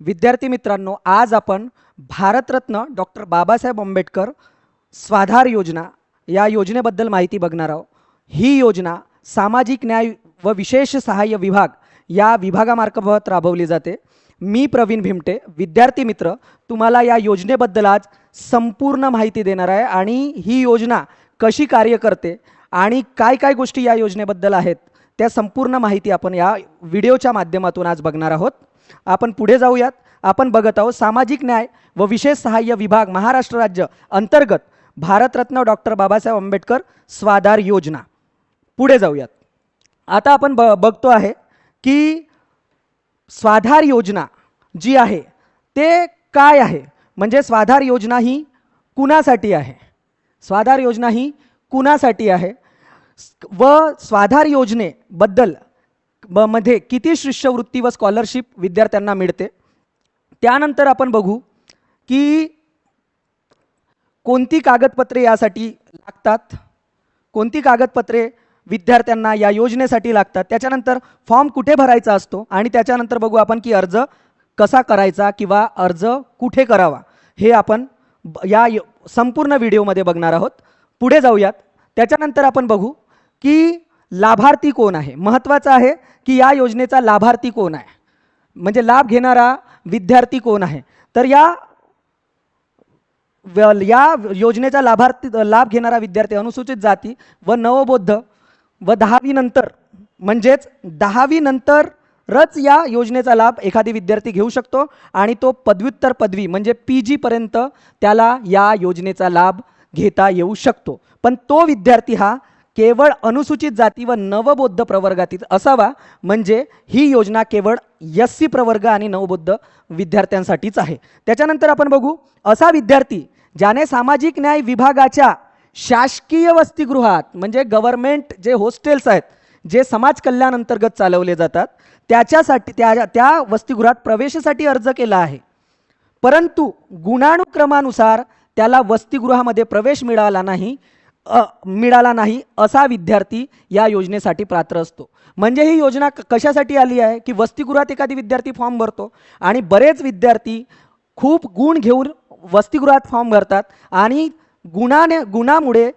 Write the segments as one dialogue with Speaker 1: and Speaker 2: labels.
Speaker 1: विद्यार्थी मित्रांनो आज आपण भारतरत्न डॉक्टर बाबासाहेब आंबेडकर स्वाधार योजना या योजनेबद्दल माहिती बघणार आहोत. ही योजना सामाजिक न्याय व विशेष सहाय्य विभाग या विभागामार्फत राबवली जाते. मी प्रवीण भिमटे विद्यार्थी मित्र तुम्हाला या योजनेबद्दल आज संपूर्ण माहिती देणार आहे आणि ही योजना कशी कार्य करते आणि काय काय गोष्टी या योजनेबद्दल आहेत त्या संपूर्ण माहिती आपण या व्हिडिओच्या माध्यमातून आज बघणार आहोत. आपण पुढे जाऊयात. आपण बघत आहोत सामाजिक न्याय व विशेष सहाय्य विभाग महाराष्ट्र राज्य अंतर्गत भारतरत्न डॉक्टर बाबासाहेब आंबेडकर स्वाधार योजना. पुढे जाऊयात. आता आपण ब बघतो आहे की स्वाधार योजना जी आहे ते काय आहे? म्हणजे स्वाधार योजना ही कुणासाठी आहे? स्वाधार योजना ही कुणासाठी आहे? व स्वाधार योजनेबद्दल मध्ये किती शिष्यवृत्ती व स्कॉलरशिप विद्यार्थ्यांना मिळते? त्यानंतर आपण बघू की कोणती कागदपत्रे यासाठी लागतात? कोणती कागदपत्रे विद्यार्थ्यांना या योजनेसाठी लागतात? त्याच्यानंतर फॉर्म कुठे भरायचा असतो? आणि त्याच्यानंतर बघू आपण की अर्ज कसा करायचा किंवा अर्ज कुठे करावा? हे आपण ब- या संपूर्ण व्हिडिओमध्ये बघणार आहोत. पुढे जाऊयात. त्याच्यानंतर आपण बघू की लाभार्थी कोण आहे? महत्त्वाचं आहे की या योजनेचा लाभार्थी कोण आहे? म्हणजे लाभ घेणारा विद्यार्थी कोण आहे? तर या या योजनेचा लाभार्थी लाभ घेणारा विद्यार्थी अनुसूचित जाती व नवबोद्ध व दहावीनंतर म्हणजेच दहावीनंतरच या योजनेचा लाभ एखादी विद्यार्थी घेऊ शकतो आणि तो पदव्युत्तर पदवी म्हणजे पी जीपर्यंत त्याला या योजनेचा लाभ घेता येऊ शकतो. पण तो विद्यार्थी हा केवळ अनुसूचित जाती व नवबौद्ध प्रवर्गातील असावा म्हणजे ही योजना केवळ एस सी प्रवर्ग आणि नवबौद्ध विद्यार्थ्यांसाठीच आहे. त्याच्यानंतर आपण बघू असा विद्यार्थी ज्याने सामाजिक न्याय विभागाच्या शासकीय वसतिगृहात म्हणजे गव्हर्मेंट जे हॉस्टेल्स आहेत जे समाज कल्याण अंतर्गत चालवले जातात त्याच्यासाठी त्या त्या वसतिगृहात प्रवेशासाठी अर्ज केला आहे. परंतु गुणानुक्रमानुसार त्याला वसतिगृहामध्ये प्रवेश मिळाला नाही मिळाला नाही असा विद्यार्थी या योजनेसाठी पात्र असतो. म्हणजे ही योजना कशासाठी आली आहे? की वसतिगृहात एखादी विद्यार्थी फॉर्म भरतो आणि बरेच विद्यार्थी खूप गुण घेऊन वसतिगृहात फॉर्म भरतात आणि गुणाने गुणामुळे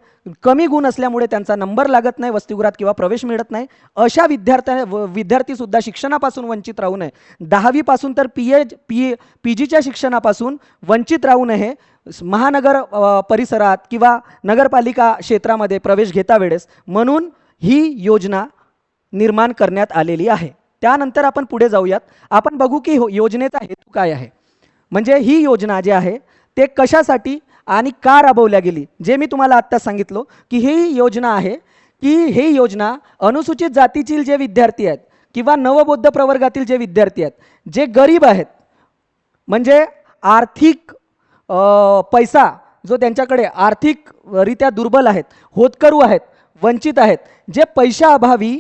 Speaker 1: कमी गुण असल्यामुळे त्यांचा नंबर लागत नाही वसतिगृहात किंवा प्रवेश मिळत नाही. अशा विद्यार्थ्या व- विद्यार्थीसुद्धा शिक्षणापासून वंचित राहू नये. दहावीपासून तर पी एच पी पी जीच्या शिक्षणापासून वंचित राहू नये. महानगर परिसरात किंवा नगरपालिका क्षेत्रामध्ये प्रवेश घेता वेळेस म्हणून ही योजना निर्माण करण्यात आलेली आहे. त्यानंतर आपण पुढे जाऊयात. आपण बघू की हो- योजनेचा हेतू काय आहे. म्हणजे ही योजना जी आहे ते कशासाठी आणि का राबवल्या गेली? जे मी तुम्हाला आत्ता सांगितलं की ही योजना आहे की ही योजना अनुसूचित जातीतील जे विद्यार्थी आहेत किंवा नवबौद्ध प्रवर्गातील जे विद्यार्थी आहेत जे गरीब आहेत म्हणजे आर्थिक पैसा जो त्यांच्याकडे आर्थिकरित्या दुर्बल आहेत होतकरू आहेत वंचित आहेत जे पैशाअभावी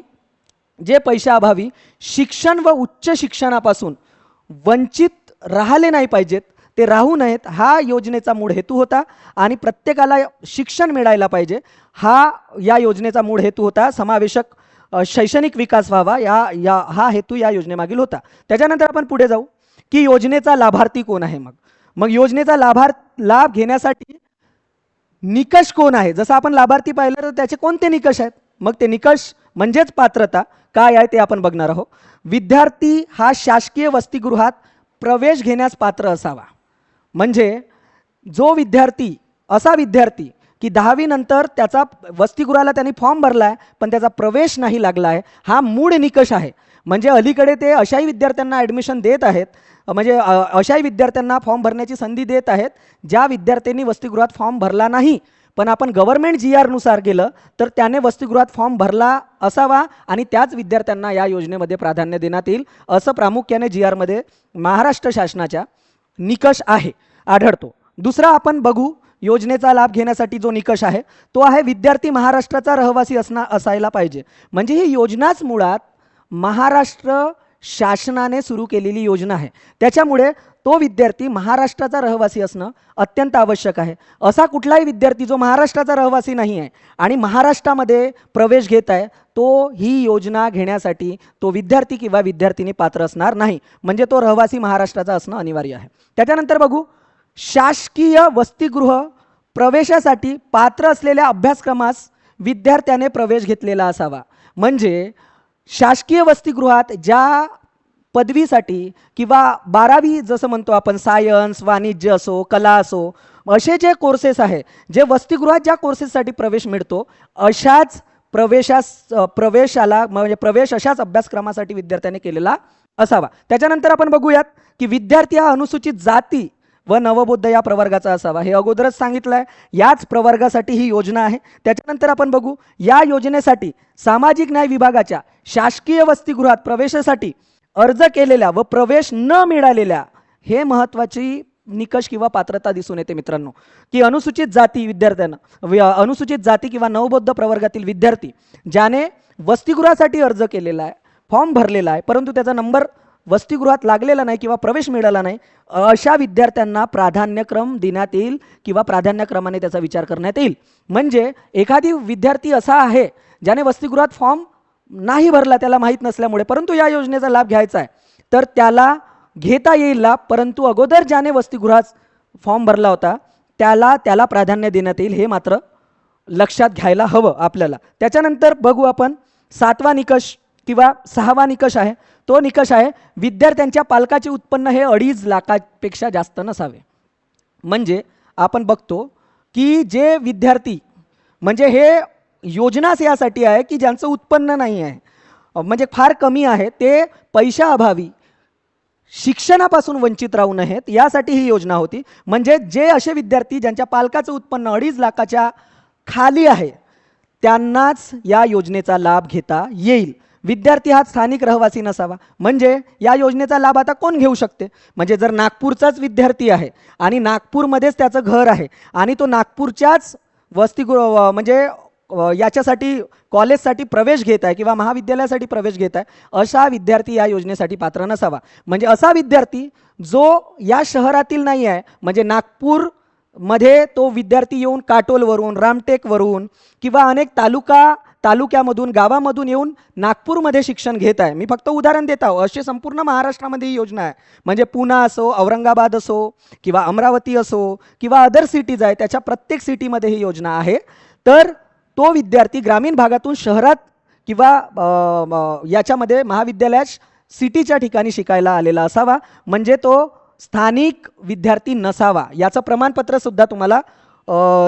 Speaker 1: जे पैशाअभावी शिक्षण व उच्च शिक्षणापासून वंचित राहिले नाही पाहिजेत ते राहू नयेत हा योजनेचा मूळ हेतू होता आणि प्रत्येकाला शिक्षण मिळायला पाहिजे हा या योजनेचा मूळ हेतू होता. समावेशक शैक्षणिक विकास व्हावा या या हा हेतू या योजनेमागील होता. त्याच्यानंतर आपण पुढे जाऊ की योजनेचा लाभार्थी कोण आहे मग? मग योजनेचा लाभार लाभ घेण्यासाठी निकष कोण आहे? जसं आपण लाभार्थी पाहिलं तर त्याचे कोणते निकष आहेत? मग ते निकष म्हणजेच पात्रता काय आहे ते आपण बघणार आहोत. विद्यार्थी हा शासकीय वसतिगृहात प्रवेश घेण्यास पात्र असावा. म्हणजे जो विद्यार्थी असा विद्यार्थी की दहावीनंतर त्याचा वसतिगृहाला त्यांनी फॉर्म भरला आहे पण त्याचा प्रवेश नाही लागला आहे हा मूळ निकष आहे. म्हणजे अलीकडे ते अशाही विद्यार्थ्यांना ॲडमिशन देत आहेत. म्हणजे अशाही विद्यार्थ्यांना फॉर्म भरण्याची संधी देत आहेत ज्या विद्यार्थ्यांनी वसतिगृहात फॉर्म भरला नाही. पण आपण गव्हर्नमेंट जी आरनुसार गेलं तर त्याने वसतिगृहात फॉर्म भरला असावा आणि त्याच विद्यार्थ्यांना या योजनेमध्ये प्राधान्य देण्यात येईल असं प्रामुख्याने जी आरमध्ये महाराष्ट्र शासनाच्या निकष आहे. आढळतो. दुसरा आपण बघू योजनेचा लाभ घेण्यासाठी जो निकष आहे तो आहे विद्यार्थी महाराष्ट्राचा रहवासी असणं असायला पाहिजे. म्हणजे ही योजनाच मुळात महाराष्ट्र शासनाने सुरू केलेली योजना आहे. त्याच्यामुळे तो विद्यार्थी महाराष्ट्राचा रहवासी असणं अत्यंत आवश्यक आहे. असा कुठलाही विद्यार्थी जो महाराष्ट्राचा रहिवासी नाही आहे आणि महाराष्ट्रामध्ये प्रवेश घेत आहे तो ही योजना घेण्यासाठी तो विद्यार्थी किंवा विद्यार्थिनी पात्र असणार नाही. म्हणजे तो रहवासी महाराष्ट्राचा असणं अनिवार्य आहे. त्याच्यानंतर बघू शासकीय वसतिगृह प्रवेशासाठी पात्र असलेल्या अभ्यासक्रमास विद्यार्थ्याने प्रवेश घेतलेला असावा. म्हणजे शासकीय वसतिगृहात ज्या पदवीसाठी किंवा बारावी जसं म्हणतो आपण सायन्स वाणिज्य असो कला असो असे जे कोर्सेस आहे जे वसतिगृहात ज्या कोर्सेससाठी प्रवेश मिळतो अशाच प्रवेशास प्रवेशाला म्हणजे प्रवेश अशाच अभ्यासक्रमासाठी विद्यार्थ्याने केलेला असावा. त्याच्यानंतर आपण बघूयात की विद्यार्थी हा अनुसूचित जाती व नवबुद्ध या प्रवर्गाचा असावा. हे अगोदरच सांगितलं आहे याच प्रवर्गासाठी ही योजना आहे. त्याच्यानंतर आपण बघू या योजनेसाठी सामाजिक न्याय विभागाच्या शासकीय वसतिगृहात प्रवेशासाठी अर्ज केलेल्या व प्रवेश न मिळालेल्या हे महत्त्वाची निकष किंवा पात्रता दिसून येते मित्रांनो. की अनुसूचित जाती विद्यार्थ्यांना अनुसूचित जाती किंवा नवबौद्ध प्रवर्गातील विद्यार्थी ज्याने वसतिगृहासाठी अर्ज केलेला आहे फॉर्म भरलेला आहे परंतु त्याचा नंबर वसतिगृहात लागलेला नाही किंवा प्रवेश मिळाला नाही अशा विद्यार्थ्यांना प्राधान्यक्रम देण्यात येईल किंवा प्राधान्यक्रमाने त्याचा विचार करण्यात येईल. म्हणजे एखादी विद्यार्थी असा आहे ज्याने वसतिगृहात फॉर्म नाही भरला त्याला माहीत नसल्यामुळे परंतु या योजनेचा लाभ घ्यायचा आहे तर त्याला घेता येईल लाभ परंतु अगोदर ज्याने वसतिगृहात फॉर्म भरला होता त्याला त्याला प्राधान्य देण्यात येईल हे मात्र लक्षात घ्यायला हवं आपल्याला. त्याच्यानंतर बघू आपण सातवा निकष किंवा सहावा निकष आहे तो निकष आहे विद्यार्थ्यांच्या पालकाचे उत्पन्न हे अडीच लाखापेक्षा जास्त नसावे. म्हणजे आपण बघतो की जे विद्यार्थी म्हणजे हे योजनाच यासाठी आहे की ज्यांचं उत्पन्न नाही आहे म्हणजे फार कमी आहे ते पैशाअभावी शिक्षणापासून वंचित राहू नयेत यासाठी ही योजना होती. म्हणजे जे असे विद्यार्थी ज्यांच्या पालकाचं उत्पन्न अडीच लाखाच्या खाली आहे त्यांनाच या योजनेचा लाभ घेता येईल. विद्यार्थी हा स्थानिक रहिवासी नसावा. म्हणजे या योजनेचा लाभ आता कोण घेऊ शकते? म्हणजे जर नागपूरचाच विद्यार्थी आहे आणि नागपूरमध्येच त्याचं घर आहे आणि तो नागपूरच्याच वसतिगृह म्हणजे याच्यासाठी कॉलेजसाठी प्रवेश घेत आहे किंवा महाविद्यालयासाठी प्रवेश घेत आहे अशा विद्यार्थी या योजनेसाठी पात्र नसावा. म्हणजे असा विद्यार्थी जो या शहरातील नाही आहे म्हणजे नागपूरमध्ये तो विद्यार्थी येऊन काटोलवरून रामटेकवरून किंवा अनेक तालुका तालुक्यामधून गावामधून येऊन नागपूरमध्ये शिक्षण घेत आहे. मी फक्त उदाहरण देत आहो. असे संपूर्ण महाराष्ट्रामध्ये ही योजना आहे. म्हणजे पुणा असो औरंगाबाद असो किंवा अमरावती असो किंवा अदर सिटीज आहे त्याच्या प्रत्येक सिटीमध्ये ही योजना आहे. तर तो विद्यार्थी ग्रामीण भागातून शहरात किंवा याच्यामध्ये महाविद्यालयात सिटीच्या ठिकाणी शिकायला आलेला असावा. म्हणजे तो स्थानिक विद्यार्थी नसावा. याचं प्रमाणपत्रसुद्धा तुम्हाला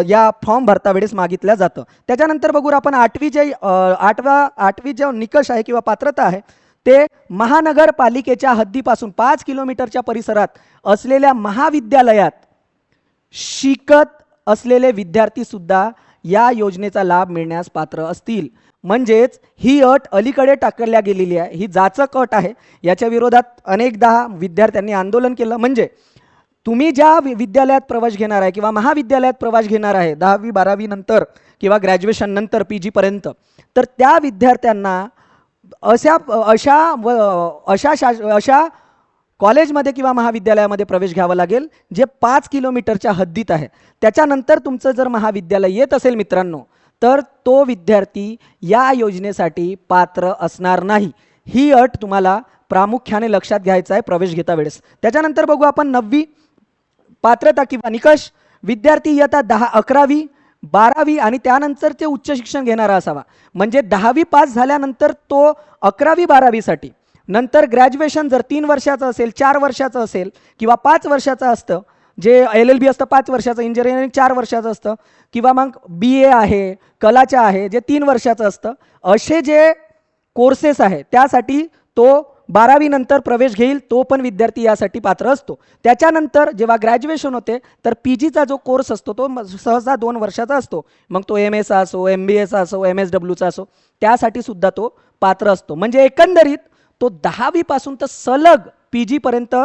Speaker 1: या फॉर्म भरता वेळेस मागितलं जातं. त्याच्यानंतर बघू आपण आठवी जे आठवा आठवी जो निकष आहे किंवा पात्रता आहे ते महानगरपालिकेच्या हद्दीपासून पाच किलोमीटरच्या परिसरात असलेल्या महाविद्यालयात शिकत असलेले विद्यार्थी सुद्धा या योजनेचा लाभ मिळण्यास पात्र असतील. म्हणजेच ही अट अलीकडे टाकल्या गेलेली आहे. ही जाचक अट आहे. याच्या विरोधात अनेकदा विद्यार्थ्यांनी आंदोलन केलं. म्हणजे तुम्ही ज्या वि- विद्यालयात प्रवेश घेणार आहे किंवा महाविद्यालयात प्रवेश घेणार आहे दहावी बारावी नंतर किंवा ग्रॅज्युएशन नंतर पी जीपर्यंत तर त्या विद्यार्थ्यांना अशा अशा व अशा शा अशा कॉलेजमध्ये किंवा महाविद्यालयामध्ये प्रवेश घ्यावा लागेल जे पाच किलोमीटरच्या हद्दीत आहे. त्याच्यानंतर तुमचं जर महाविद्यालय येत असेल मित्रांनो तर तो विद्यार्थी या योजनेसाठी पात्र असणार नाही. ही अट तुम्हाला प्रामुख्याने लक्षात घ्यायचं आहे प्रवेश घेता वेळेस. त्याच्यानंतर बघू आपण नववी पात्रता किंवा निकष विद्यार्थी इयत्ता दहा अकरावी बारावी आणि त्यानंतर ते उच्च शिक्षण घेणारा असावा. म्हणजे दहावी पास झाल्यानंतर तो अकरावी बारावीसाठी. नंतर ग्रॅज्युएशन जर तीन वर्षाचं असेल चार वर्षाचं असेल किंवा पाच वर्षाचं असतं जे एल एल बी असतं पाच वर्षाचं इंजिनिअरिंग चार वर्षाचं असतं किंवा मग बी ए आहे कलाच्या आहे जे तीन वर्षाचं असतं असे जे कोर्सेस आहे त्यासाठी तो बारावी नंतर प्रवेश घेईल तो पण विद्यार्थी यासाठी पात्र असतो. त्याच्यानंतर जेव्हा ग्रॅज्युएशन होते तर पी जीचा जो कोर्स असतो तो म- सहसा दोन वर्षाचा असतो. मग तो एम एचा असो एम बी एचा असो एम एस डब्ल्यूचा असो त्यासाठी सुद्धा तो पात्र असतो. म्हणजे एकंदरीत तो दहावीपासून तर सलग पी जीपर्यंत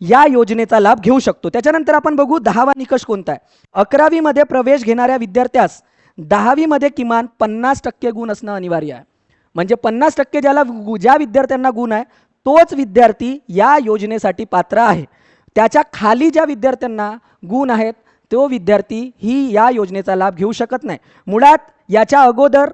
Speaker 1: या योजनेचा लाभ घेऊ शकतो. त्याच्यानंतर आपण बघू दहावा निकष कोणता आहे. अकरावीमध्ये प्रवेश घेणाऱ्या विद्यार्थ्यास दहावीमध्ये किमान पन्नास टक्के गुण असणं अनिवार्य आहे. म्हणजे पन्नास टक्के ज्याला गु- ज्या विद्यार्थ्यांना गुण आहे तोच विद्यार्थी या योजनेसाठी पात्र आहे. त्याच्याखाली ज्या विद्यार्थ्यांना गुण आहेत तो विद्यार्थी ही या योजनेचा लाभ घेऊ शकत नाही. मुळात याच्या अगोदर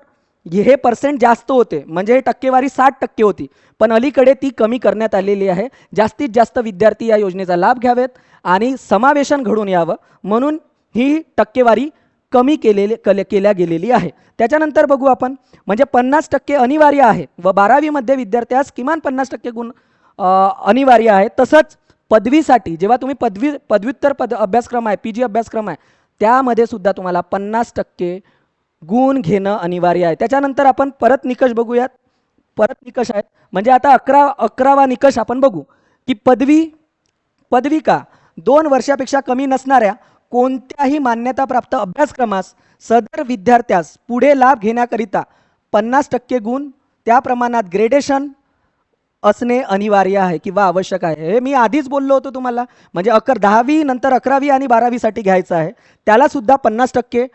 Speaker 1: हे पर्सेंट जास्त होते म्हणजे हे टक्केवारी साठ टक्के होती. पण अलीकडे ती कमी करण्यात आलेली आहे. जास्तीत जास्त विद्यार्थी या योजनेचा लाभ घ्यावेत आणि समावेशन घडून यावं. म्हणून ही टक्केवारी कमी केलेले कले केल्या गेलेली आहे. त्याच्यानंतर बघू आपण. म्हणजे पन्नास टक्के अनिवार्य आहे व बारावीमध्ये विद्यार्थ्यास किमान पन्नास टक्के गुण अनिवार्य आहे. तसंच पदवीसाठी जेव्हा तुम्ही पदवी पदव्युत्तर पद अभ्यासक्रम आहे पी जी अभ्यासक्रम आहे त्यामध्ये सुद्धा तुम्हाला पन्नास टक्के गुण घेणं अनिवार्य आहे. त्याच्यानंतर आपण परत निकष बघूयात. परत निकष आहेत. म्हणजे आता अकरा अकरावा निकष आपण बघू की पदवी पदविका दोन वर्षापेक्षा कमी नसणाऱ्या कोणत्याही मान्यताप्राप्त अभ्यासक्रमास सदर विद्यार्थ्यास पुढे लाभ घेण्याकरिता पन्नास टक्के गुण त्या प्रमाणात ग्रेडेशन असणे अनिवार्य आहे किंवा आवश्यक आहे. हे मी आधीच बोललो होतो तुम्हाला. म्हणजे अकर दहावी नंतर अकरावी आणि बारावीसाठी घ्यायचं आहे. त्यालासुद्धा पन्नास टक्के.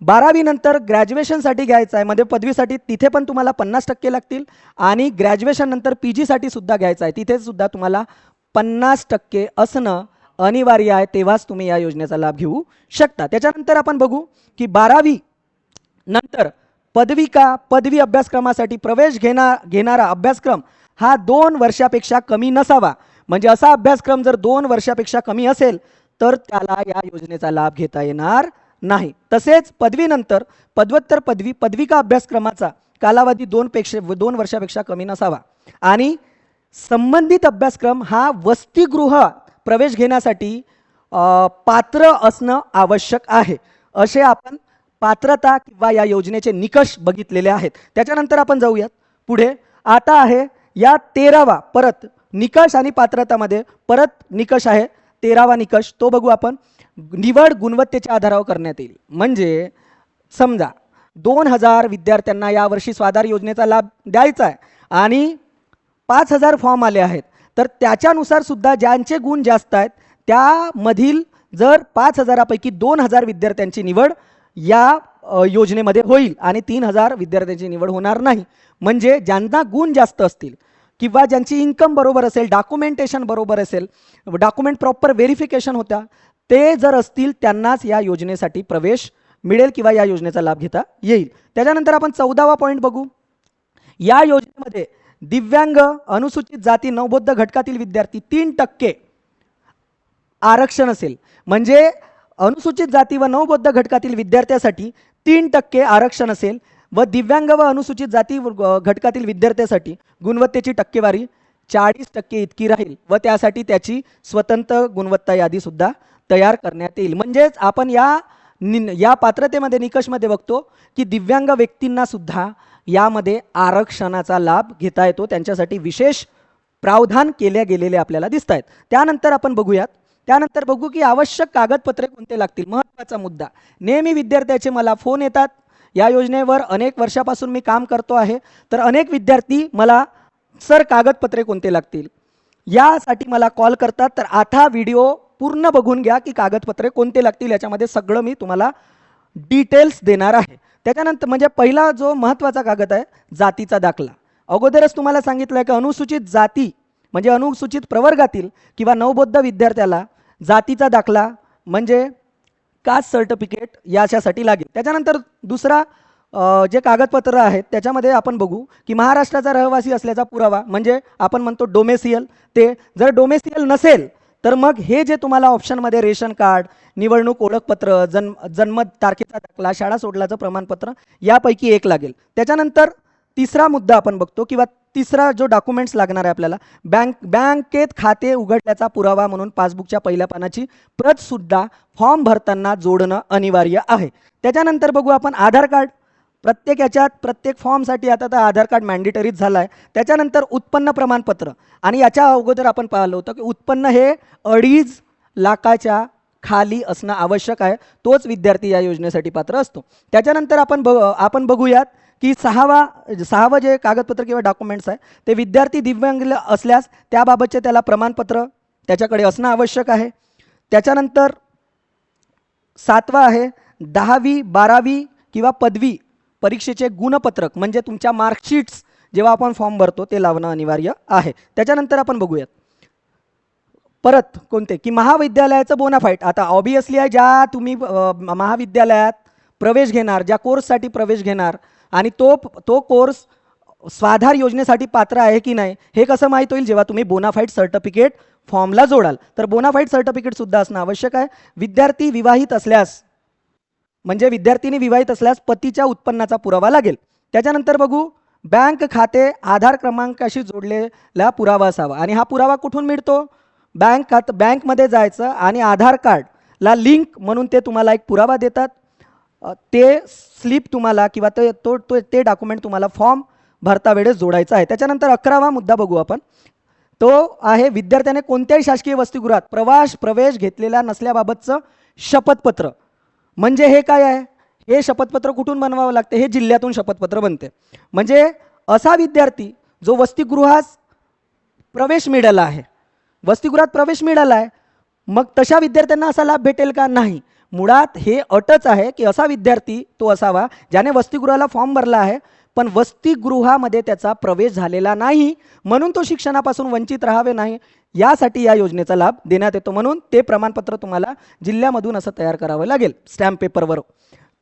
Speaker 1: बारावी नंतर ग्रॅज्युएशनसाठी घ्यायचं आहे. म्हणजे पदवीसाठी तिथे पण तुम्हाला पन्नास टक्के लागतील. आणि ग्रॅज्युएशन नंतर पी जीसाठी सुद्धा घ्यायचं आहे. तिथे सुद्धा तुम्हाला पन्नास टक्के असणं अनिवार्य आहे तेव्हाच तुम्ही या योजनेचा लाभ घेऊ शकता. त्याच्यानंतर आपण बघू की बारावी नंतर पदविका पदवी अभ्यासक्रमासाठी प्रवेश घेणार घेणारा अभ्यासक्रम हा दोन वर्षापेक्षा कमी नसावा. म्हणजे असा अभ्यासक्रम जर दोन वर्षापेक्षा कमी असेल तर त्याला या योजनेचा लाभ घेता येणार नाही. तसेच पदवीनंतर पदव्युत्तर पदवी पदविका अभ्यासक्रमाचा कालावधी दोन पेक्षा दोन वर्षापेक्षा कमी नसावा. आणि संबंधित अभ्यासक्रम हा वसतिगृह प्रवेश घेण्यासाठी पात्र असणं आवश्यक आहे. असे आपण पात्रता किंवा या योजनेचे निकष बघितलेले आहेत. त्याच्यानंतर आपण जाऊयात. पुढे आता आहे या तेरावा परत निकष आणि पात्रतामध्ये परत निकष आहे. तेरावा निकष तो बघू आपण. निवड गुणवत्तेच्या आधारावर करण्यात येईल. म्हणजे समजा दोन हजार विद्यार्थ्यांना यावर्षी स्वाधार योजनेचा लाभ द्यायचा आहे आणि पाच हजार फॉर्म आले आहेत. तर त्याच्यानुसार सुद्धा ज्यांचे गुण जास्त आहेत त्यामधील जर पाच हजारापैकी दोन हजार विद्यार्थ्यांची निवड या योजनेमध्ये होईल आणि तीन हजार विद्यार्थ्यांची निवड होणार नाही. म्हणजे ज्यांना गुण जास्त असतील किंवा ज्यांची इन्कम बरोबर असेल डॉक्युमेंटेशन बरोबर असेल डॉक्युमेंट प्रॉपर व्हेरिफिकेशन होत्या ते जर असतील त्यांनाच या योजनेसाठी प्रवेश मिळेल किंवा या योजनेचा लाभ घेता येईल. त्याच्यानंतर आपण चौदावा पॉईंट बघू. या योजनेमध्ये दिव्यांग अनुसूचित जाती नवबौद्ध घटकातील विद्यार्थी तीन टक्के आरक्षण असेल. म्हणजे अनुसूचित जाती व नवबौद्ध घटकातील विद्यार्थ्यासाठी तीन टक्के आरक्षण असेल व दिव्यांग व अनुसूचित जाती घटकातील विद्यार्थ्यासाठी गुणवत्तेची टक्केवारी चाळीस टक्के इतकी राहील व त्यासाठी त्याची स्वतंत्र गुणवत्ता यादी सुद्धा तयार करण्यात येईल. म्हणजेच आपण या नि या पात्रतेमध्ये निकषमध्ये बघतो की दिव्यांग व्यक्तींना सुद्धा यामध्ये आरक्षणाचा लाभ घेता येतो. त्यांच्यासाठी विशेष प्रावधान केले गेलेले आपल्याला दिसत आहेत त्यानंतर आपण बघूयात. त्यानंतर बघू की आवश्यक कागदपत्रे कोणते लागतील? महत्त्वाचा मुद्दा. नेहमी विद्यार्थ्याचे मला फोन येतात. या योजनेवर अनेक वर्षापासून मी काम करतो आहे. तर अनेक विद्यार्थी मला सर कागदपत्रे कोणते लागतील? यासाठी मला कॉल करतात. तर आता व्हिडिओ पूर्ण बघून घ्या की कागदपत्रे कोणते लागतील? याच्यामध्ये सगळं मी तुम्हाला डिटेल्स देणार आहे. त्याच्यानंतर म्हणजे पहिला जो महत्त्वाचा कागद आहे जातीचा दाखला. अगोदरच तुम्हाला सांगितलं आहे की अनुसूचित जाती म्हणजे अनुसूचित प्रवर्गातील किंवा नवबौद्ध विद्यार्थ्याला जातीचा दाखला म्हणजे कास्ट सर्टिफिकेट याच्यासाठी लागेल. त्याच्यानंतर दुसरा जे कागदपत्र आहेत त्याच्यामध्ये आपण बघू की महाराष्ट्राचा रहिवासी असल्याचा पुरावा म्हणजे आपण म्हणतो डोमेसियल ते जर डोमेसियल नसेल तर मग हे जे तुम्हाला ऑप्शनमध्ये रेशन कार्ड निवडणूक ओळखपत्र जन्म जन्म तारखेचा दाखला शाळा सोडल्याचं प्रमाणपत्र यापैकी एक लागेल. त्याच्यानंतर तिसरा मुद्दा आपण बघतो किंवा तिसरा जो डॉक्युमेंट्स लागणार आहे आपल्याला बँक बँकेत खाते उघडल्याचा पुरावा म्हणून पासबुकच्या पहिल्या पानाची प्रतसुद्धा फॉर्म भरताना जोडणं अनिवार्य आहे. त्याच्यानंतर बघू आपण आधार कार्ड. प्रत्येक याच्यात प्रत्येक फॉर्मसाठी आता तर आधार कार्ड मॅन्डेटरीच झालं आहे त्याच्यानंतर उत्पन्न प्रमाणपत्र. आणि याच्या अगोदर आपण पाहिलं होतं की उत्पन्न हे अडीच लाखाच्या खाली असणं आवश्यक आहे. तोच विद्यार्थी या योजनेसाठी पात्र असतो. त्याच्यानंतर आपण बघ आपण बघूयात की सहावा सहावं जे कागदपत्र किंवा डॉक्युमेंट्स आहे ते विद्यार्थी दिव्यांग असल्यास त्याबाबतचे त्याला प्रमाणपत्र त्याच्याकडे असणं आवश्यक आहे. त्याच्यानंतर सातवा आहे दहावी बारावी किंवा पदवी परीक्षेचे गुणपत्रक म्हणजे तुमच्या मार्कशीट्स जेव्हा आपण फॉर्म भरतो ते लावणं अनिवार्य आहे. त्याच्यानंतर आपण बघूयात. परत कोणते? की महाविद्यालयाचं बोनाफाईट आता ऑबियसली आहे ज्या तुम्ही महाविद्यालयात प्रवेश घेणार ज्या कोर्ससाठी प्रवेश घेणार आणि तो तो कोर्स स्वाधार योजनेसाठी पात्र आहे की नाही हे कसं माहीत होईल? जेव्हा तुम्ही बोनाफाईट सर्टिफिकेट फॉर्मला जोडाल. तर बोनाफाईट सर्टिफिकेटसुद्धा असणं आवश्यक आहे. विद्यार्थी विवाहित असल्यास म्हणजे विद्यार्थिनी विवाहित असल्यास पतीच्या उत्पन्नाचा पुरावा लागेल. त्याच्यानंतर बघू बँक खाते आधार क्रमांकाशी जोडलेला पुरावा असावा. आणि हा पुरावा कुठून मिळतो? बँक खात बँकमध्ये जायचं आणि आधार कार्डला लिंक म्हणून ते तुम्हाला एक पुरावा देतात. ते स्लिप तुम्हाला किंवा ते तो तो- ते डॉक्युमेंट तुम्हाला फॉर्म भरता वेळेस जोडायचा आहे. त्याच्यानंतर अकरावा मुद्दा बघू आपण. तो आहे विद्यार्थ्याने कोणत्याही शासकीय वसतिगृहात प्रवास प्रवेश घेतलेला नसल्याबाबतचं शपथपत्र. म्हणजे हे काय आहे? हे शपथपत्र कुठून बनवावं लागते? हे जिल्ह्यातून शपथपत्र बनते. म्हणजे असा विद्यार्थी जो वसतिगृहास प्रवेश मिळाला आहे वसतिगृहात प्रवेश मिळाला आहे मग तशा विद्यार्थ्यांना असा लाभ भेटेल का? नाही. मुळात हे अटच आहे की असा विद्यार्थी तो असावा ज्याने वसतिगृहाला फॉर्म भरला आहे पण वसतिगृहामध्ये त्याचा प्रवेश झालेला नाही. म्हणून तो शिक्षणापासून वंचित राहावे नाही. यासाठी या योजनेचा लाभ देण्यात येतो म्हणून ते प्रमाणपत्र तुम्हाला जिल्ह्यामधून असं तयार करावं लागेल स्टॅम्प पेपरवर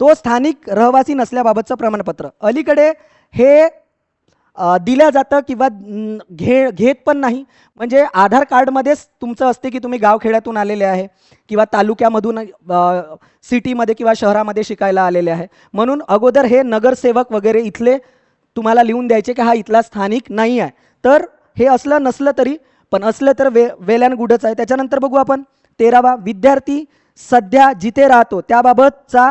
Speaker 1: तो स्थानिक रहिवासी नसल्याबाबतचं प्रमाणपत्र. अलीकडे हे दिलं दिल्या जातं किंवा घे घेत पण नाही. म्हणजे आधार कार्डमध्येच तुमचं असते की तुम्ही गावखेड्यातून आलेले आहे किंवा तालुक्यामधून सिटीमध्ये किंवा शहरामध्ये शिकायला आलेले आहे. म्हणून अगोदर हे नगरसेवक वगैरे इथले तुम्हाला लिहून द्यायचे की हा इथला स्थानिक नाही आहे. तर हे असलं नसलं तरी पण असलं तर वे वेल अँड गुडच आहे. त्याच्यानंतर बघू आपण. तेरावा विद्यार्थी सध्या जिथे राहतो त्याबाबतचा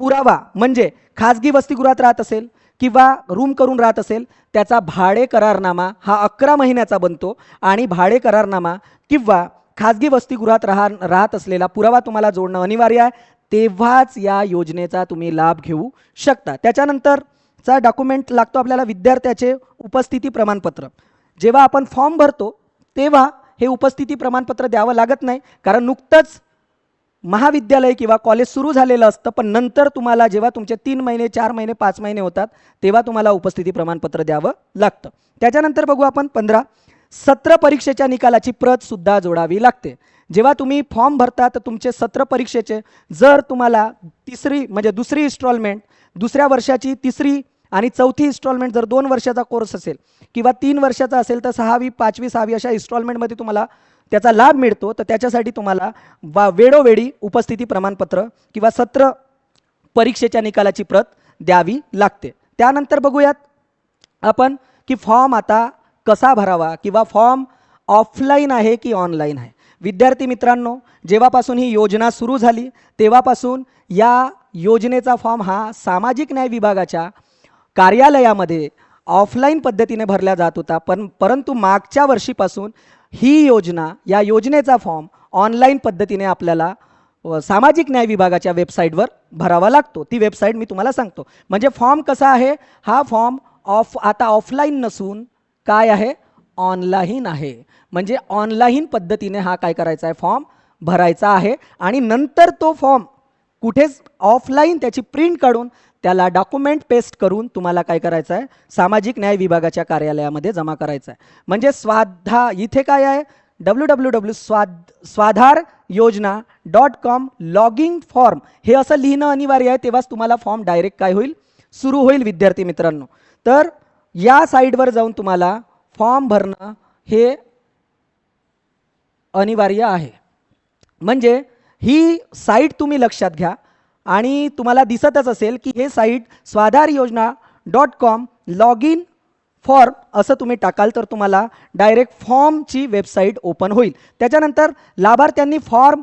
Speaker 1: पुरावा म्हणजे खाजगी वसतिगृहात राहत असेल किंवा रूम करून राहत असेल त्याचा भाडे करारनामा हा अकरा महिन्याचा बनतो आणि भाडे करारनामा किंवा खाजगी वसतिगृहात राहा राहत असलेला पुरावा तुम्हाला जोडणं अनिवार्य आहे. तेव्हाच या योजनेचा तुम्ही लाभ घेऊ शकता. त्याच्यानंतरचा डॉक्युमेंट लागतो आपल्याला विद्यार्थ्याचे उपस्थिती प्रमाणपत्र. जेव्हा आपण फॉर्म भरतो तेव्हा हे उपस्थिती प्रमाणपत्र द्यावं लागत नाही कारण नुकतंच महाविद्यालय किंवा कॉलेज सुरू झालेलं असतं पण नंतर तुम्हाला जेव्हा तुमचे तीन महिने चार महिने पाच महिने होतात तेव्हा तुम्हाला उपस्थिती प्रमाणपत्र द्यावं लागतं. त्याच्यानंतर बघू आपण पंधरा. सत्र परीक्षेच्या निकालाची प्रत सुद्धा जोडावी लागते. जेव्हा तुम्ही फॉर्म भरता तर तुमचे सत्र परीक्षेचे जर तुम्हाला तिसरी म्हणजे दुसरी इन्स्टॉलमेंट दुसऱ्या वर्षाची तिसरी आणि चौथी इन्स्टॉलमेंट जर दोन वर्षाचा कोर्स असेल किंवा तीन वर्षाचा असेल तर सहावी पाचवी सहावी अशा इन्स्टॉलमेंटमध्ये तुम्हाला त्याचा लाभ मिळतो. तर त्याच्यासाठी तुम्हाला वा वेळोवेळी उपस्थिती प्रमाणपत्र किंवा सत्र परीक्षेच्या निकालाची प्रत द्यावी लागते. त्यानंतर बघूयात आपण की फॉर्म आता कसा भरावा किंवा फॉर्म ऑफलाईन आहे की ऑनलाईन आहे. विद्यार्थी मित्रांनो जेव्हापासून ही योजना सुरू झाली तेव्हापासून या योजनेचा फॉर्म हा सामाजिक न्याय विभागाच्या कार्यालयामध्ये ऑफलाईन पद्धतीने भरला जात होता पण परंतु मागच्या वर्षीपासून ही योजना या योजनेचा फॉर्म ऑनलाईन पद्धतीने आपल्याला सामाजिक न्याय विभागाच्या वेबसाईटवर भरावा लागतो. ती वेबसाईट मी तुम्हाला सांगतो. म्हणजे फॉर्म कसा आहे? हा फॉर्म ऑफ आता ऑफलाईन नसून काय आहे? ऑनलाईन आहे. म्हणजे ऑनलाईन पद्धतीने हा काय करायचा आहे? फॉर्म भरायचा आहे आणि नंतर तो फॉर्म कुठेच ऑफलाईन त्याची प्रिंट काढून त्याला डॉक्युमेंट पेस्ट करून तुम्हाला काय करायचं आहे? सामाजिक न्याय विभागाच्या कार्यालयामध्ये जमा करायचं आहे. म्हणजे स्वाधा इथे काय आहे? डब्ल्यू डब्ल्यू डब्ल्यू स्वाद स्वाधार Yojana dot com logging form हे असं लिहिणं अनिवार्य आहे तेव्हाच तुम्हाला फॉर्म डायरेक्ट काय होईल? सुरू होईल विद्यार्थी मित्रांनो. तर या साईटवर जाऊन तुम्हाला फॉर्म भरणं हे अनिवार्य आहे. म्हणजे ही साईट तुम्ही लक्षात घ्या. आणि तुम्हाला दिसतच असेल की हे site Swadhar Yojana dot com log in form असं तुम्ही टाकाल तर तुम्हाला डायरेक्ट फॉर्मची वेबसाईट ओपन होईल. त्याच्यानंतर लाभार्थ्यांनी फॉर्म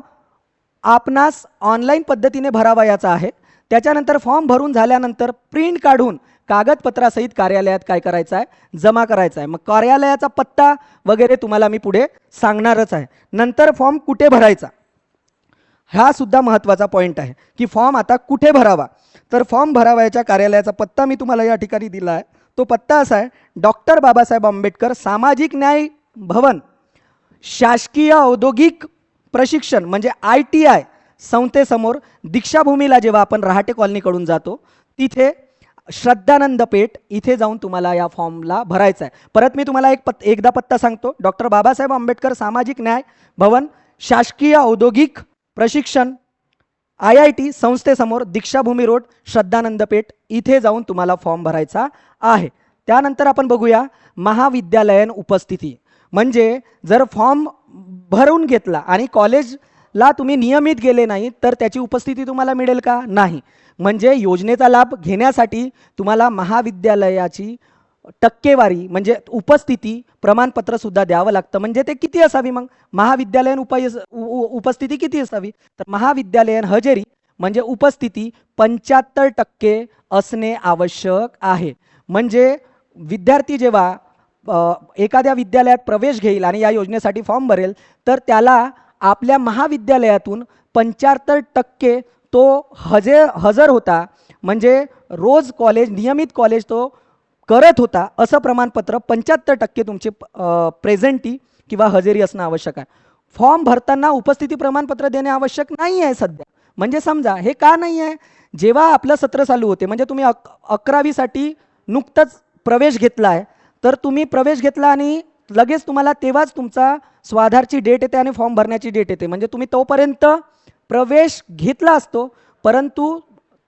Speaker 1: आपणास ऑनलाईन पद्धतीने भरावयाचा आहे. त्याच्यानंतर फॉर्म भरून झाल्यानंतर प्रिंट काढून कागदपत्रासहित कार्यालयात काय करायचं आहे? जमा करायचा आहे. मग कार्यालयाचा पत्ता वगैरे तुम्हाला मी पुढे सांगणारच आहे. नंतर फॉर्म कुठे भरायचा? हा सुद्धा महत्त्वाचा पॉईंट आहे की फॉर्म आता कुठे भरावा? तर फॉर्म भरावयाच्या कार्यालयाचा पत्ता मी तुम्हाला या ठिकाणी दिला आहे. तो पत्ता असा आहे डॉक्टर बाबासाहेब आंबेडकर सामाजिक न्याय भवन शासकीय औद्योगिक प्रशिक्षण म्हणजे आय टी आय संस्थेसमोर दीक्षाभूमीला जेव्हा आपण रहाटे कॉलनीकडून जातो तिथे श्रद्धानंद पेठ इथे जाऊन तुम्हाला या फॉर्मला भरायचा आहे. परत मी तुम्हाला एक पत् एकदा पत्ता सांगतो. डॉक्टर बाबासाहेब आंबेडकर सामाजिक न्याय भवन शासकीय औद्योगिक प्रशिक्षण आय आय टी संस्थेसमोर दीक्षाभूमी रोड श्रद्धानंद पेठ इथे जाऊन तुम्हाला फॉर्म भरायचा आहे. त्यानंतर आपण बघूया महाविद्यालयीन उपस्थिती. म्हणजे जर फॉर्म भरून घेतला आणि कॉलेजला तुम्ही नियमित गेले नाही तर त्याची उपस्थिती तुम्हाला मिळेल का? नाही. म्हणजे योजनेचा लाभ घेण्यासाठी तुम्हाला महाविद्यालयाची टक्केवारी म्हणजे उपस्थिती प्रमाणपत्र सुद्धा द्यावं लागतं. म्हणजे ते किती असावी मग? महाविद्यालयीन उपाय उ- उपस्थिती किती असावी? तर महाविद्यालयीन हजेरी म्हणजे उपस्थिती पंच्याहत्तर टक्के असणे आवश्यक आहे. म्हणजे विद्यार्थी जेव्हा एखाद्या विद्यालयात प्रवेश घेईल आणि या योजनेसाठी फॉर्म भरेल तर त्याला आपल्या महाविद्यालयातून पंच्याहत्तर टक्के तो हजे हजर होता. म्हणजे रोज कॉलेज नियमित कॉलेज तो करत होता असं प्रमाणपत्र पंच्याहत्तर टक्के तुमचे प्रेझेंटी किंवा हजेरी असणं आवश्यक आहे. फॉर्म भरताना उपस्थिती प्रमाणपत्र देणे आवश्यक नाही आहे सध्या. म्हणजे समजा हे का नाही आहे जेव्हा आपलं सत्र चालू होते म्हणजे तुम्ही अक अकरावीसाठी नुकतंच प्रवेश घेतला आहे तर तुम्ही प्रवेश घेतला आणि लगेच तुम्हाला तेव्हाच तुमचा स्वाधारची डेट येते आणि फॉर्म भरण्याची डेट येते. म्हणजे तुम्ही तोपर्यंत प्रवेश घेतला असतो परंतु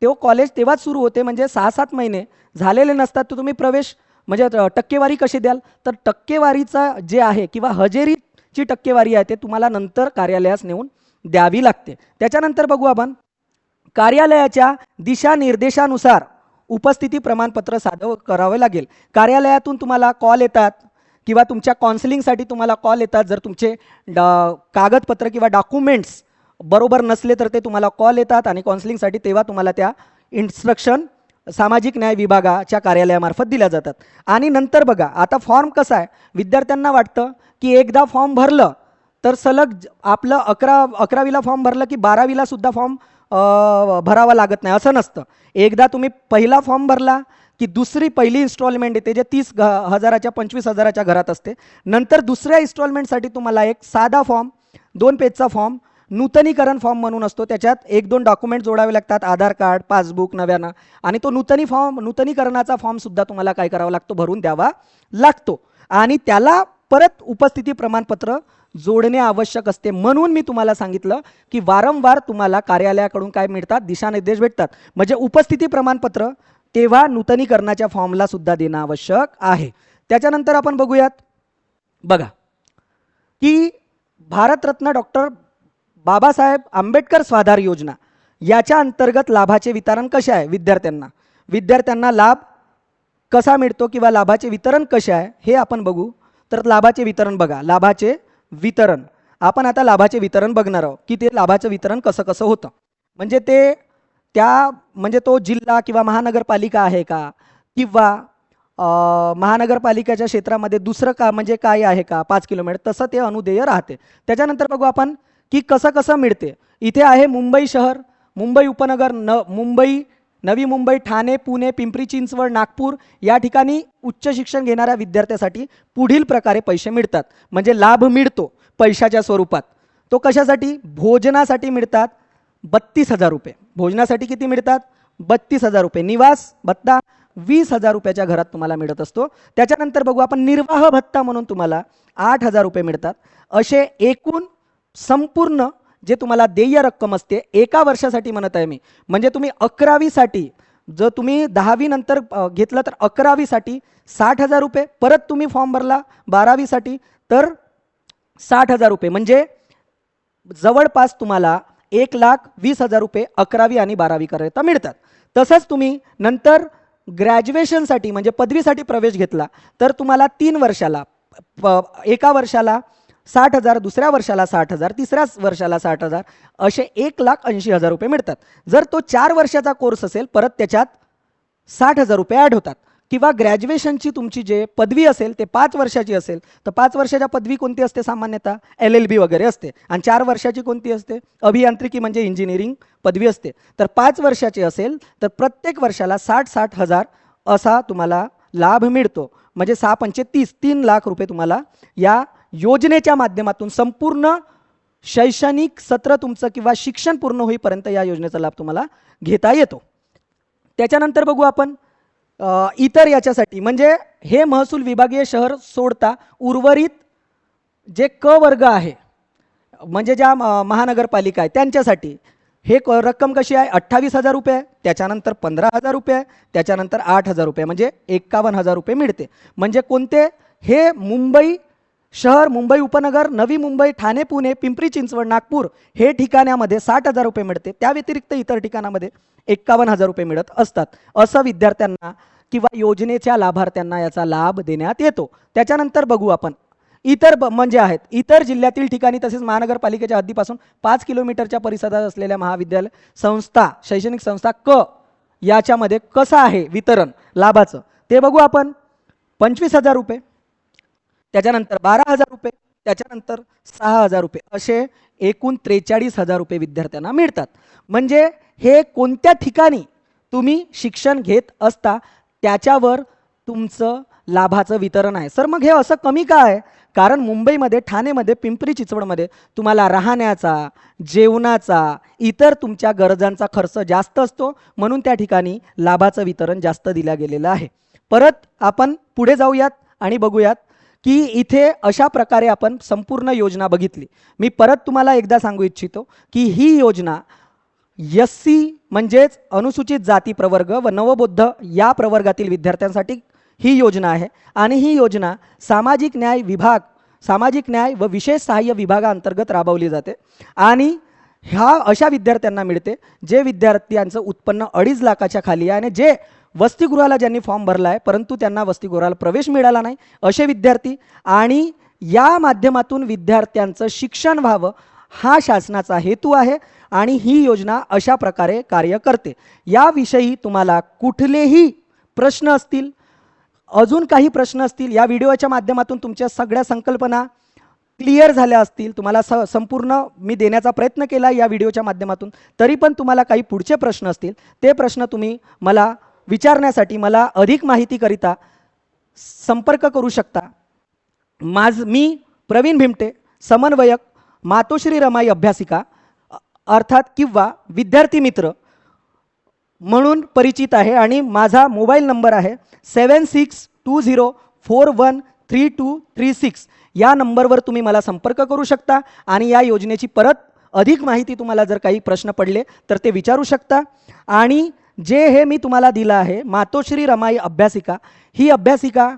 Speaker 1: तो कॉलेज तेव्हाच सुरू होते म्हणजे सहा सात महिने. झालेले नसतात तर तुम्ही प्रवेश म्हणजे टक्केवारी कशी द्याल? तर टक्केवारीचा जे आहे किंवा हजेरीची टक्केवारी आहे ते तुम्हाला नंतर कार्यालयास नेऊन द्यावी लागते. त्याच्यानंतर बघू आपण. कार्यालयाच्या दिशानिर्देशानुसार उपस्थिती प्रमाणपत्र सादर करावे लागेल. कार्यालयातून तुम्हाला कॉल येतात किंवा तुमच्या काउन्सिलिंगसाठी तुम्हाला कॉल येतात. जर तुमचे डा कागदपत्र किंवा डॉक्युमेंट्स बरोबर नसले तर ते तुम्हाला कॉल येतात आणि काउन्सिलिंगसाठी तेव्हा तुम्हाला त्या इन्स्ट्रक्शन सामाजिक न्याय विभागाच्या कार्यालयामार्फत दिल्या जातात. आणि नंतर बघा आता फॉर्म कसा आहे? विद्यार्थ्यांना वाटतं की एकदा फॉर्म भरलं तर सलग ज- आपलं अकरा अकरावीला फॉर्म भरलं की बारावीला सुद्धा फॉर्म भरावा लागत नाही असं नसतं. एकदा तुम्ही पहिला फॉर्म भरला की दुसरी पहिली इन्स्टॉलमेंट येते जे तीस घ हजाराच्या पंचवीस हजाराच्या घरात असते. नंतर दुसऱ्या इन्स्टॉलमेंटसाठी तुम्हाला एक साधा फॉर्म दोन पेजचा फॉर्म नूतनीकरण फॉर्म म्हणून असतो. त्याच्यात एक दोन डॉक्युमेंट जोडावे लागतात. आधार कार्ड पासबुक नव्यानं. आणि तो नूतनी फॉर्म नूतनीकरणाचा फॉर्मसुद्धा तुम्हाला काय करावा लागतो? भरून द्यावा लागतो. आणि त्याला परत उपस्थिती प्रमाणपत्र जोडणे आवश्यक असते. म्हणून मी तुम्हाला सांगितलं की वारंवार तुम्हाला कार्यालयाकडून काय मिळतात? दिशानिर्देश भेटतात. म्हणजे उपस्थिती प्रमाणपत्र तेव्हा नूतनीकरणाच्या फॉर्मला सुद्धा देणं आवश्यक आहे. त्याच्यानंतर आपण बघूयात. बघा. की भारतरत्न डॉक्टर बाबासाहेब आंबेडकर स्वाधार योजना. याच्या अंतर्गत लाभाचे वितरण कसे आहे विद्यार्थ्यांना? विद्यार्थ्यांना लाभ कसा मिळतो किंवा लाभाचे वितरण कसे आहे हे आपण बघू. तर लाभाचे वितरण बघा. लाभाचे वितरण. आपण आता लाभाचे वितरण बघणार आहोत की ते लाभाचं वितरण कसं कसं होतं. म्हणजे ते त्या म्हणजे तो जिल्हा किंवा महानगरपालिका आहे का? किंवा महानगरपालिकेच्या क्षेत्रामध्ये दुसरं का म्हणजे काय आहे का? पाच किलोमीटर. तसं ते अनुदेय राहते. त्याच्यानंतर बघू आपण की कसं कसं मिळते. इथे आहे मुंबई शहर मुंबई उपनगर न मुंबई नवी मुंबई ठाणे पुणे पिंपरी चिंचवड नागपूर या ठिकाणी उच्च शिक्षण घेणाऱ्या विद्यार्थ्यासाठी पुढील प्रकारे पैसे मिळतात. म्हणजे लाभ मिळतो पैशाच्या स्वरूपात. तो कशासाठी? भोजनासाठी मिळतात बत्तीस हजार रुपये. भोजनासाठी किती मिळतात? बत्तीस हजार रुपये. निवास भत्ता वीस हजार रुपयाच्या घरात तुम्हाला मिळत असतो. त्याच्यानंतर बघू आपण निर्वाह भत्ता म्हणून तुम्हाला आठ हजार रुपये मिळतात. असे एकूण संपूर्ण जे तुम्हाला देय रक्कम असते एका वर्षासाठी म्हणत आहे मी. म्हणजे तुम्ही अकरावीसाठी जर तुम्ही दहावी नंतर घेतलं तर अकरावीसाठी साठ हजार रुपये परत तुम्ही फॉर्म भरला बारावीसाठी तर साठ हजार रुपये. म्हणजे जवळपास तुम्हाला एक लाख वीस हजार रुपये अकरावी आणि बारावी करता मिळतात. तसंच तुम्ही नंतर ग्रॅज्युएशनसाठी म्हणजे पदवीसाठी प्रवेश घेतला तर तुम्हाला तीन वर्षाला प एका वर्षाला साठ हजार दुसऱ्या वर्षाला साठ हजार तिसऱ्या वर्षाला साठ हजार असे एक लाख ऐंशी हजार रुपये मिळतात. जर तो चार वर्षाचा कोर्स असेल परत त्याच्यात साठ हजार रुपये ॲड होतात. किंवा ग्रॅज्युएशनची तुमची जे पदवी असेल ते पाच वर्षाची असेल तर पाच वर्षाच्या पदवी कोणती असते सामान्यतः? एल एल बी वगैरे असते. आणि चार वर्षाची कोणती असते? अभियांत्रिकी म्हणजे इंजिनिअरिंग पदवी असते. तर पाच वर्षाची असेल तर प्रत्येक वर्षाला साठ साठ हजार असा तुम्हाला लाभ मिळतो. म्हणजे सहा पंचे तीस तीन लाख रुपये तुम्हाला या योजनेच्या माध्यमातून संपूर्ण शैक्षणिक सत्र तुमचं किंवा शिक्षण पूर्ण होईपर्यंत या योजनेचा लाभ तुम्हाला घेता येतो. त्याच्यानंतर बघू आपण इतर याच्यासाठी. म्हणजे हे महसूल विभागीय शहर सोडता उर्वरित जे क वर्ग आहे म्हणजे ज्या म- महानगरपालिका आहे त्यांच्यासाठी हे क रक्कम कशी आहे? अठ्ठावीस हजार रुपये आहे. त्याच्यानंतर पंधरा हजार रुपये त्याच्यानंतर आठ हजार रुपये म्हणजे एकावन्न हजार रुपये मिळते. म्हणजे कोणते? हे मुंबई शहर मुंबई उपनगर नवी मुंबई ठाणे पुणे पिंपरी चिंचवड नागपूर हे ठिकाणामध्ये साठ हजार रुपये मिळते. त्या व्यतिरिक्त इतर ठिकाणामध्ये एकावन्न हजार रुपये मिळत असतात. असं विद्यार्थ्यांना किंवा योजनेच्या लाभार्थ्यांना याचा लाभ देण्यात येतो. त्याच्यानंतर बघू आपण. इतर ब- म्हणजे आहेत. इतर जिल्ह्यातील ठिकाणी तसेच महानगरपालिकेच्या हद्दीपासून पाच किलोमीटरच्या परिसरात असलेल्या महाविद्यालय संस्था शैक्षणिक संस्था क याच्यामध्ये कसं आहे वितरण लाभाचं? ते बघू आपण. पंचवीस हजार रुपये. त्याच्यानंतर बारा हजार रुपये त्याच्यानंतर सहा हजार रुपये असे एकूण त्रेचाळीस हजार रुपये विद्यार्थ्यांना मिळतात. म्हणजे हे कोणत्या ठिकाणी तुम्ही शिक्षण घेत असता त्याच्यावर तुमचं लाभाचं वितरण आहे. सर मग हे असं कमी का आहे? कारण मुंबईमध्ये ठाणेमध्ये पिंपरी चिंचवडमध्ये तुम्हाला राहण्याचा जेवणाचा इतर तुमच्या गरजांचा खर्च जास्त असतो म्हणून त्या ठिकाणी लाभाचं वितरण जास्त दिलं गेलेलं आहे. परत आपण पुढे जाऊयात आणि बघूयात की इथे अशा प्रकारे आपण संपूर्ण योजना बघितली. मी परत तुम्हाला एकदा सांगू इच्छितो की ही योजना एस सी म्हणजेच अनुसूचित जाती प्रवर्ग व नवबौद्ध या प्रवर्गातील विद्यार्थ्यांसाठी ही योजना आहे. आणि ही योजना सामाजिक न्याय विभाग सामाजिक न्याय व विशेष सहाय्य विभागाअंतर्गत राबवली जाते. आणि ह्या अशा विद्यार्थ्यांना मिळते जे विद्यार्थ्यांचं उत्पन्न अडीच लाखाच्या खाली आहे आणि जे वसतिगृहाला ज्यांनी फॉर्म भरला आहे परंतु त्यांना वसतिगृहाला प्रवेश मिळाला नाही असे विद्यार्थी आणि या माध्यमातून विद्यार्थ्यांचं शिक्षण व्हावं हा शासनाचा हेतू आहे आणि ही योजना अशा प्रकारे कार्य करते. याविषयी तुम्हाला कुठलेही प्रश्न असतील अजून काही प्रश्न असतील या व्हिडिओच्या माध्यमातून तुमच्या सगळ्या संकल्पना क्लिअर झाल्या असतील तुम्हाला स संपूर्ण मी देण्याचा प्रयत्न केला या व्हिडिओच्या माध्यमातून तरी पण तुम्हाला काही पुढचे प्रश्न असतील ते प्रश्न तुम्ही मला विचारण्यासाठी मला अधिक माहितीकरिता संपर्क करू शकता. माझ मी प्रवीण भिमटे समन्वयक मातोश्री रमाई अभ्यासिका अर्थात किंवा विद्यार्थी मित्र म्हणून परिचित आहे आणि माझा मोबाईल नंबर आहे seven six two zero four one three two three six या नंबरवर तुम्ही मला संपर्क करू शकता आणि या योजनेची परत अधिक माहिती तुम्हाला जर काही प्रश्न पडले तर ते विचारू शकता. आणि जे हे मी तुम्हाला दिलं आहे मातोश्री रमाई अभ्यासिका ही अभ्यासिका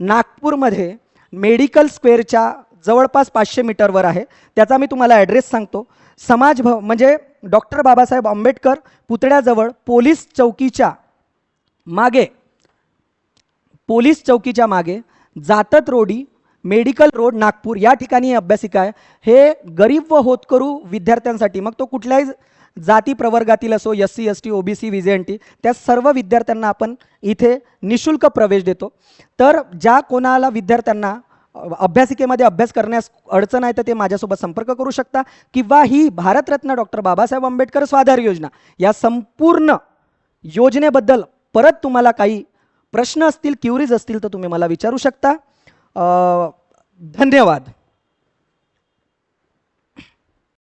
Speaker 1: नागपूरमध्ये मेडिकल स्क्वेअरच्या जवळपास पाचशे मीटरवर आहे. त्याचा मी तुम्हाला ॲड्रेस सांगतो. समाज भव म्हणजे डॉक्टर बाबासाहेब आंबेडकर पुतळ्याजवळ पोलीस चौकीच्या मागे पोलीस चौकीच्या मागे जातत रोडी मेडिकल रोड नागपूर या ठिकाणी अभ्यासिका आहे. हे गरीब व होतकरू विद्यार्थ्यांसाठी मग तो कुठल्याही जाती प्रवर्गातील असो S C S T O B C V J N T त्या सर्व विद्यार्थ्यांना आपण इथे निशुल्क प्रवेश देतो. तर ज्या कोणाला विद्यार्थ्यांना अभ्यासिकेमध्ये अभ्यास करण्यास अडचण आहे तर ते माझ्यासोबत संपर्क करू शकता. किंवा ही भारतरत्न डॉक्टर बाबासाहेब आंबेडकर स्वाधार योजना या संपूर्ण योजनेबद्दल परत तुम्हाला काही प्रश्न असतील क्युरीज असतील तर तुम्ही मला विचारू शकता. धन्यवाद.